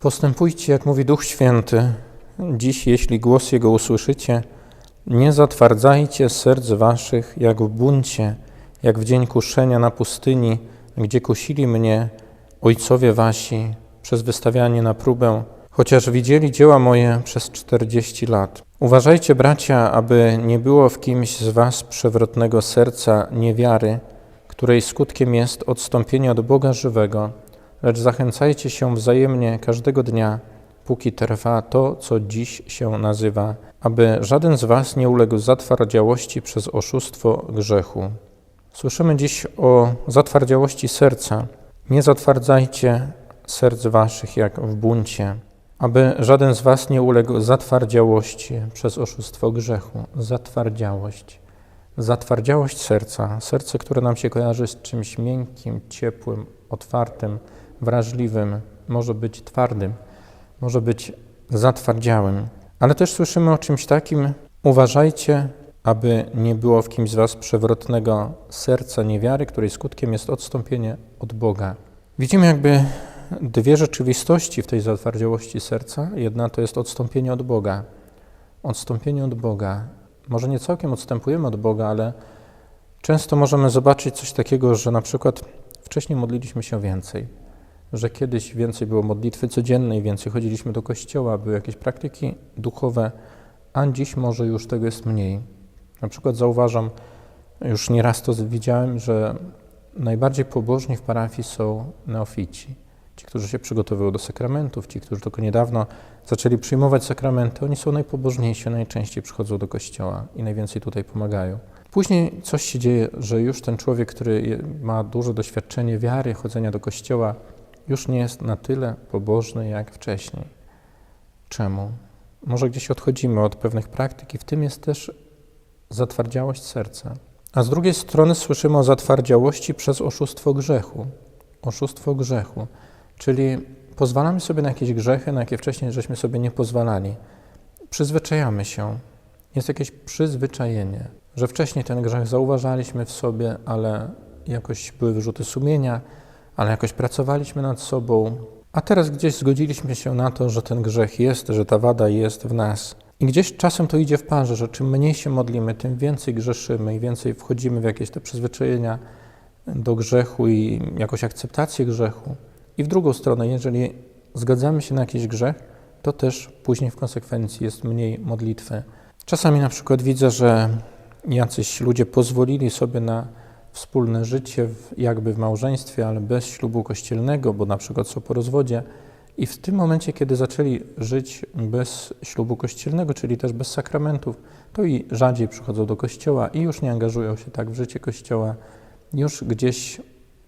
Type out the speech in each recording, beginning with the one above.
Postępujcie, jak mówi Duch Święty. Dziś, jeśli głos Jego usłyszycie, nie zatwardzajcie serc waszych, jak w buncie, jak w dzień kuszenia na pustyni, gdzie kusili mnie ojcowie wasi przez wystawianie na próbę, chociaż widzieli dzieła moje przez czterdzieści lat. Uważajcie, bracia, aby nie było w kimś z was przewrotnego serca niewiary, której skutkiem jest odstąpienie od Boga żywego, lecz zachęcajcie się wzajemnie każdego dnia, póki trwa to, co dziś się nazywa, aby żaden z was nie uległ zatwardziałości przez oszustwo grzechu. Słyszymy dziś o zatwardziałości serca. Nie zatwardzajcie serc waszych jak w buncie, aby żaden z was nie uległ zatwardziałości przez oszustwo grzechu. Zatwardziałość. Zatwardziałość serca, serce, które nam się kojarzy z czymś miękkim, ciepłym, otwartym, wrażliwym, może być twardym, może być zatwardziałym. Ale też słyszymy o czymś takim: uważajcie, aby nie było w kimś z Was przewrotnego serca niewiary, której skutkiem jest odstąpienie od Boga. Widzimy jakby dwie rzeczywistości w tej zatwardziałości serca. Jedna to jest odstąpienie od Boga. Odstąpienie od Boga. Może nie całkiem odstępujemy od Boga, ale często możemy zobaczyć coś takiego, że na przykład wcześniej modliliśmy się więcej, że kiedyś więcej było modlitwy codziennej, więcej chodziliśmy do kościoła, były jakieś praktyki duchowe, a dziś może już tego jest mniej. Na przykład zauważam, już nieraz to widziałem, że najbardziej pobożni w parafii są neofici. Ci, którzy się przygotowują do sakramentów, ci, którzy tylko niedawno zaczęli przyjmować sakramenty, oni są najpobożniejsi, najczęściej przychodzą do kościoła i najwięcej tutaj pomagają. Później coś się dzieje, że już ten człowiek, który ma duże doświadczenie wiary, chodzenia do kościoła, już nie jest na tyle pobożny jak wcześniej. Czemu? Może gdzieś odchodzimy od pewnych praktyk i w tym jest też zatwardziałość serca. A z drugiej strony słyszymy o zatwardziałości przez oszustwo grzechu. Oszustwo grzechu, czyli pozwalamy sobie na jakieś grzechy, na jakie wcześniej żeśmy sobie nie pozwalali. Przyzwyczajamy się. Jest jakieś przyzwyczajenie, że wcześniej ten grzech zauważaliśmy w sobie, ale jakoś były wyrzuty sumienia, ale jakoś pracowaliśmy nad sobą, a teraz gdzieś zgodziliśmy się na to, że ten grzech jest, że ta wada jest w nas. I gdzieś czasem to idzie w parze, że czym mniej się modlimy, tym więcej grzeszymy i więcej wchodzimy w jakieś te przyzwyczajenia do grzechu i jakąś akceptację grzechu. I w drugą stronę, jeżeli zgadzamy się na jakiś grzech, to też później w konsekwencji jest mniej modlitwy. Czasami na przykład widzę, że jacyś ludzie pozwolili sobie na wspólne życie w, jakby w małżeństwie, ale bez ślubu kościelnego, bo na przykład są po rozwodzie. I w tym momencie, kiedy zaczęli żyć bez ślubu kościelnego, czyli też bez sakramentów, to i rzadziej przychodzą do kościoła i już nie angażują się tak w życie kościoła, już gdzieś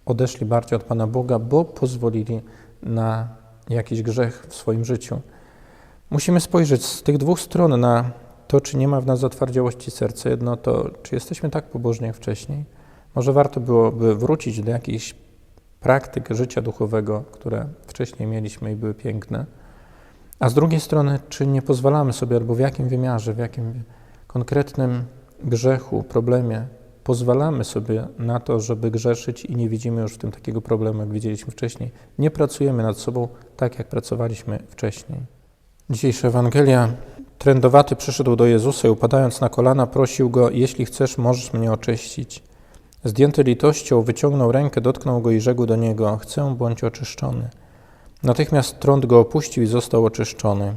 odeszli bardziej od Pana Boga, bo pozwolili na jakiś grzech w swoim życiu. Musimy spojrzeć z tych dwóch stron na to, czy nie ma w nas zatwardziałości serca. Jedno to, czy jesteśmy tak pobożni jak wcześniej. Może warto byłoby wrócić do jakichś praktyk życia duchowego, które wcześniej mieliśmy i były piękne. A z drugiej strony, czy nie pozwalamy sobie, albo w jakim wymiarze, w jakim konkretnym grzechu, problemie pozwalamy sobie na to, żeby grzeszyć i nie widzimy już w tym takiego problemu, jak widzieliśmy wcześniej. Nie pracujemy nad sobą tak, jak pracowaliśmy wcześniej. Dzisiejsza Ewangelia. Trędowaty przyszedł do Jezusa i upadając na kolana prosił Go, jeśli chcesz, możesz mnie oczyścić. Zdjęty litością, wyciągnął rękę, dotknął go i rzekł do niego: Chcę, bądź oczyszczony. Natychmiast trąd go opuścił i został oczyszczony.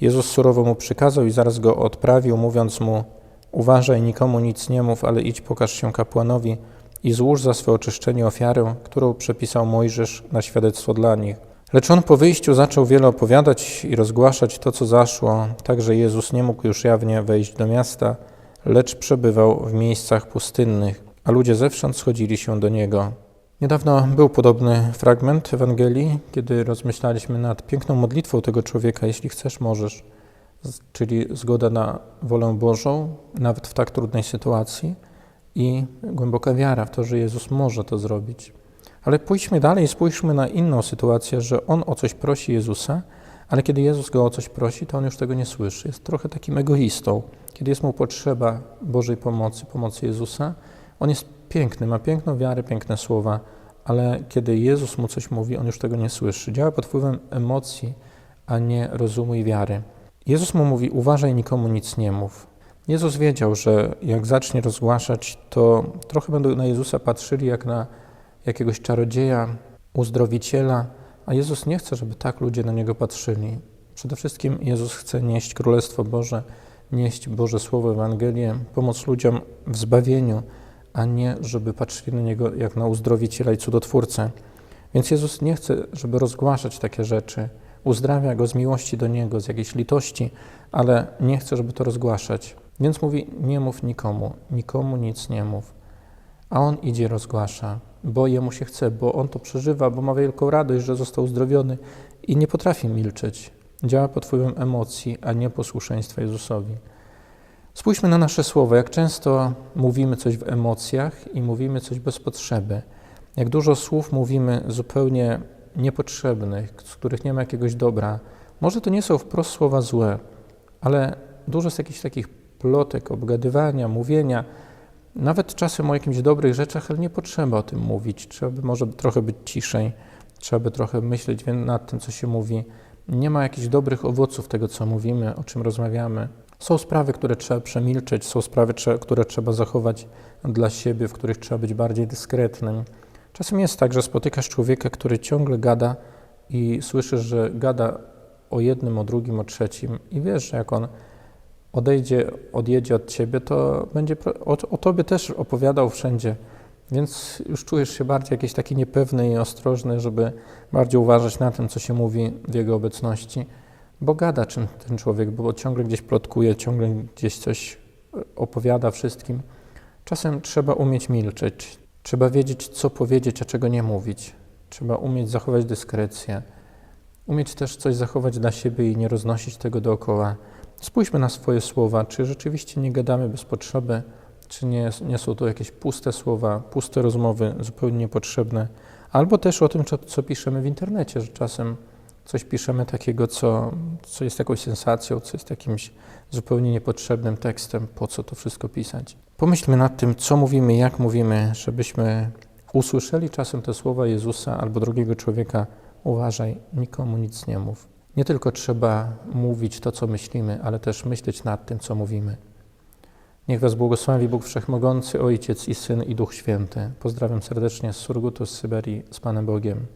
Jezus surowo mu przykazał i zaraz go odprawił, mówiąc mu: Uważaj, nikomu nic nie mów, ale idź, pokaż się kapłanowi i złóż za swe oczyszczenie ofiarę, którą przepisał Mojżesz na świadectwo dla nich. Lecz on po wyjściu zaczął wiele opowiadać i rozgłaszać to, co zaszło, tak że Jezus nie mógł już jawnie wejść do miasta, lecz przebywał w miejscach pustynnych a ludzie zewsząd schodzili się do niego. Niedawno był podobny fragment Ewangelii, kiedy rozmyślaliśmy nad piękną modlitwą tego człowieka, jeśli chcesz, możesz, czyli zgoda na wolę Bożą, nawet w tak trudnej sytuacji i głęboka wiara w to, że Jezus może to zrobić. Ale pójdźmy dalej i spójrzmy na inną sytuację, że on o coś prosi Jezusa, ale kiedy Jezus go o coś prosi, to on już tego nie słyszy. Jest trochę takim egoistą. Kiedy jest mu potrzeba Bożej pomocy, pomocy Jezusa, on jest piękny, ma piękną wiarę, piękne słowa, ale kiedy Jezus mu coś mówi, on już tego nie słyszy. Działa pod wpływem emocji, a nie rozumu i wiary. Jezus mu mówi: Uważaj, nikomu nic nie mów. Jezus wiedział, że jak zacznie rozgłaszać, to trochę będą na Jezusa patrzyli jak na jakiegoś czarodzieja, uzdrowiciela, a Jezus nie chce, żeby tak ludzie na niego patrzyli. Przede wszystkim Jezus chce nieść Królestwo Boże, nieść Boże Słowo, Ewangelię, pomóc ludziom w zbawieniu, a nie żeby patrzyli na niego jak na uzdrowiciela i cudotwórcę. Więc Jezus nie chce, żeby rozgłaszać takie rzeczy. Uzdrawia go z miłości do niego, z jakiejś litości, ale nie chce, żeby to rozgłaszać. Więc mówi: Nie mów nikomu, nikomu nic nie mów. A on idzie, rozgłasza, bo jemu się chce, bo on to przeżywa, bo ma wielką radość, że został uzdrowiony i nie potrafi milczeć. Działa pod wpływem emocji, a nie posłuszeństwa Jezusowi. Spójrzmy na nasze słowa. Jak często mówimy coś w emocjach i mówimy coś bez potrzeby. Jak dużo słów mówimy zupełnie niepotrzebnych, z których nie ma jakiegoś dobra. Może to nie są wprost słowa złe, ale dużo jest jakichś takich plotek, obgadywania, mówienia, nawet czasem o jakimś dobrych rzeczach, ale nie potrzeba o tym mówić. Trzeba by może trochę być ciszej, trzeba by trochę myśleć nad tym, co się mówi. Nie ma jakichś dobrych owoców tego, co mówimy, o czym rozmawiamy. Są sprawy, które trzeba przemilczeć, są sprawy, które trzeba zachować dla siebie, w których trzeba być bardziej dyskretnym. Czasem jest tak, że spotykasz człowieka, który ciągle gada i słyszysz, że gada o jednym, o drugim, o trzecim i wiesz, że jak on odejdzie, odjedzie od ciebie, to będzie o, o tobie też opowiadał wszędzie. Więc już czujesz się bardziej jakiś taki niepewny i ostrożny, żeby bardziej uważać na tym, co się mówi w jego obecności, bo gada czym ten człowiek, bo ciągle gdzieś plotkuje, ciągle gdzieś coś opowiada wszystkim. Czasem trzeba umieć milczeć, trzeba wiedzieć, co powiedzieć, a czego nie mówić. Trzeba umieć zachować dyskrecję, umieć też coś zachować dla siebie i nie roznosić tego dookoła. Spójrzmy na swoje słowa, czy rzeczywiście nie gadamy bez potrzeby, czy nie, nie są to jakieś puste słowa, puste rozmowy, zupełnie niepotrzebne, albo też o tym, co, co piszemy w internecie, że czasem coś piszemy takiego, co, co jest jakąś sensacją, co jest jakimś zupełnie niepotrzebnym tekstem, po co to wszystko pisać. Pomyślmy nad tym, co mówimy, jak mówimy, żebyśmy usłyszeli czasem te słowa Jezusa albo drugiego człowieka, uważaj, nikomu nic nie mów. Nie tylko trzeba mówić to, co myślimy, ale też myśleć nad tym, co mówimy. Niech Was błogosławi Bóg Wszechmogący, Ojciec i Syn i Duch Święty. Pozdrawiam serdecznie z Surgutu z Syberii z Panem Bogiem.